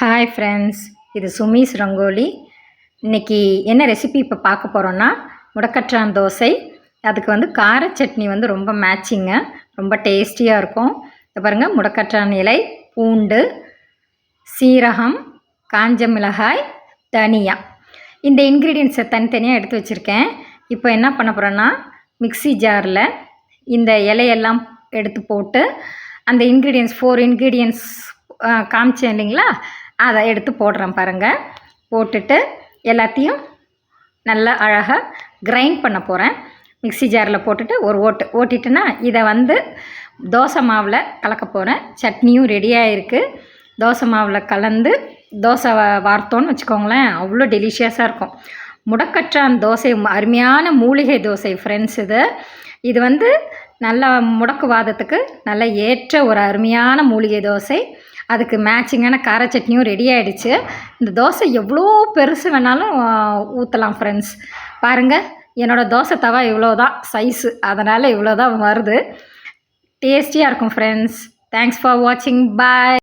Hi friends இது சுமீஸ் ரங்கோலி. இன்னைக்கு என்ன ரெசிபி இப்போ பார்க்க போகிறோன்னா முடக்கற்றான் தோசை. அதுக்கு வந்து கார சட்னி வந்து ரொம்ப மேட்சிங்க ரொம்ப டேஸ்டியாக இருக்கும். இதை பாருங்கள் முடக்கற்றான் இலை பூண்டு சீரகம் காஞ்ச மிளகாய் தனியா. இந்த இன்க்ரீடியன்ஸை தனித்தனியாக எடுத்து வச்சுருக்கேன். இப்போ என்ன பண்ண போகிறேன்னா மிக்ஸி ஜாரில் இந்த இலையெல்லாம் எடுத்து போட்டு அந்த இன்க்ரீடியன்ஸ் ஃபோர் இன்க்ரீடியன்ஸ் காமிச்சேன் இல்லைங்களா? அதை எடுத்து போடுறேன் பாருங்கள் போட்டுட்டு எல்லாத்தையும் நல்லா அழகாக கிரைண்ட் பண்ண போகிறேன் மிக்ஸி ஜாரில் போட்டுட்டு ஒரு ஓட்டு ஓட்டிட்டுனா இதை வந்து தோசை மாவில் கலக்க போகிறேன் சட்னியும் ரெடியாக இருக்குது தோசை மாவில் கலந்து தோசை வ- வார்த்தோன்னு வச்சுக்கோங்களேன். அவ்வளோ டெலிஷியஸாக இருக்கும். முடக்கற்றான் தோசை அருமையான மூலிகை தோசை ஃப்ரெண்ட்ஸ் இது. இது வந்து நல்ல முடக்குவாதத்துக்கு நல்ல ஏற்ற ஒரு அருமையான மூலிகை தோசை. அதுக்கு மேட்சிங்கான கார சட்னியும் ரெடி ஆகிடுச்சு இந்த தோசை எவ்வளோ பெருசு வேணாலும் ஊற்றலாம் ஃப்ரெண்ட்ஸ் பாருங்கள் என்னோடய தோசை தவா இவ்வளோ தான் சைஸு அதனால் இவ்வளோ தான் வருது டேஸ்டியாக இருக்கும் ஃப்ரெண்ட்ஸ் தேங்க்ஸ் ஃபார் வாட்சிங் பாய்